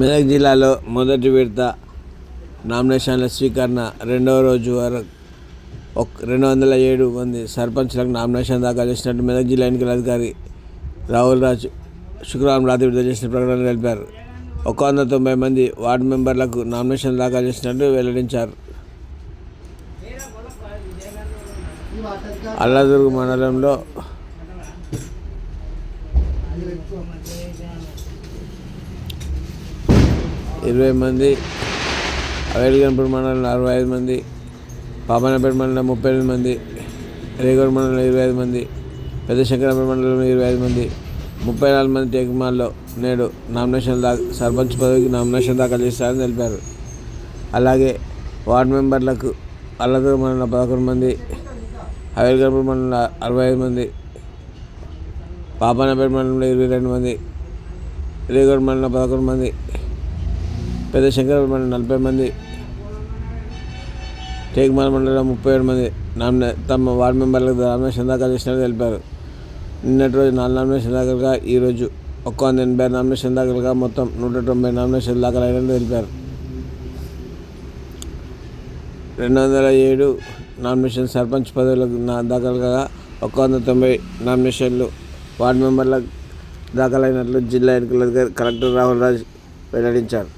మెదక్ జిల్లాలో మొదటి విడత నామినేషన్ల స్వీకరణ రెండవ రోజు వరకు ఒక రెండు వందల ఏడు మంది సర్పంచ్లకు నామినేషన్ దాఖలు చేసినట్టు మెదక్ జిల్లా ఎన్నికల అధికారి రాహుల్ రాజ్ శుక్రవారం రాత్రి విడుదల చేసిన ప్రకటన తెలిపారు. ఒక వంద తొంభై మంది వార్డు మెంబర్లకు నామినేషన్ దాఖలు చేసినట్టు వెల్లడించారు. అల్లదుర్గు మండలంలో ఇరవై మంది అవేలిగన్పూర్ మండలంలో అరవై ఐదు మంది పాపనపేట మండలం ముప్పై ఎనిమిది మంది రేగూడ మండలంలో ఇరవై ఐదు మంది పెద్ద శంకరపేట మండలంలో ఇరవై ఐదు మంది ముప్పై నాలుగు మంది టేకుమాల్లో నేడు నామినేషన్ దా సర్పంచ్ పదవికి నామినేషన్ దాఖలు చేస్తారని తెలిపారు. అలాగే వార్డు మెంబర్లకు అల్లదూరు మండలంలో పదకొండు మంది అవేలిగన్పూర్ మండలంలో అరవై ఐదు మంది పాపనపేట మండలంలో ఇరవై రెండు మంది రేగూడ మండలంలో పదకొండు మంది పెద్ద శంకర మండలం నలభై మంది టేక్మాల మండలం ముప్పై ఏడు మంది నామినే తమ వార్డు మెంబర్లకు నామినేషన్ దాఖలు చేసినట్లు తెలిపారు. నిన్నటి రోజు నాలుగు నామినేషన్ దాఖలుగా ఈరోజు ఒక్క వంద ఎనభై నామినేషన్ దాఖలుగా మొత్తం నూట తొంభై నామినేషన్ దాఖలు అయినట్లు తెలిపారు. రెండు వందల ఏడు నామినేషన్ సర్పంచ్ పదవులకు నా దాఖలుగా ఒక్క వంద తొంభై నామినేషన్లు వార్డు మెంబర్లకు దాఖలైనట్లు జిల్లా ఎన్నికల అధికారి కలెక్టర్ రాహుల్ రాజ్ వెల్లడించారు.